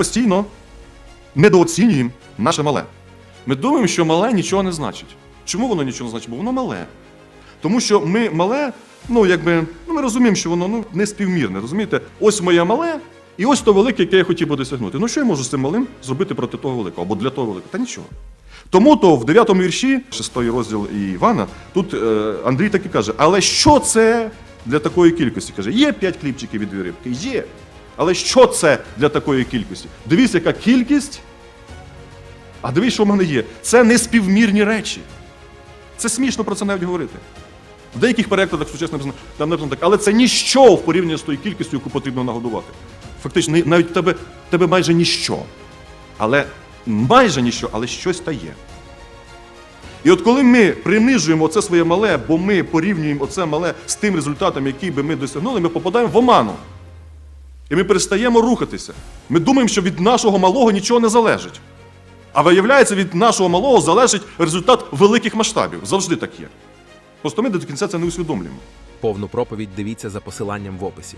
постійно недооцінюємо наше мале. Ми думаємо, що мале нічого не значить. Чому воно нічого не значить? Бо воно мале. Тому що ми мале, ну якби, ну ми розуміємо, що воно ну, не співмірне. Розумієте? Ось моє мале, і ось то велике, яке я хотів би досягнути. Ну що я можу з цим малим зробити проти того великого або для того великого? Та нічого. Тому то в 9 вірші, 6 розділ Івана, тут е, Андрій так і каже: але що це для такої кількості? Каже, є 5 хлібчиків і дві рибки, є. Але що це для такої кількості? Дивіться, яка кількість. А дивись, що в мене є. Це неспівмірні речі. Це смішно про це навіть говорити. В деяких перекладах сучасно там написано так, але це ніщо в порівнянні з тою кількістю, яку потрібно нагодувати. Фактично, навіть в тебе, тебе майже ніщо. Але майже ніщо, але щось та є. І от коли ми принижуємо оце своє мале, бо ми порівнюємо оце мале з тим результатом, який би ми досягнули, ми попадаємо в оману. І ми перестаємо рухатися. Ми думаємо, що від нашого малого нічого не залежить. А виявляється, від нашого малого залежить результат великих масштабів. Завжди так є. Просто ми до кінця це не усвідомлюємо. Повну проповідь дивіться за посиланням в описі.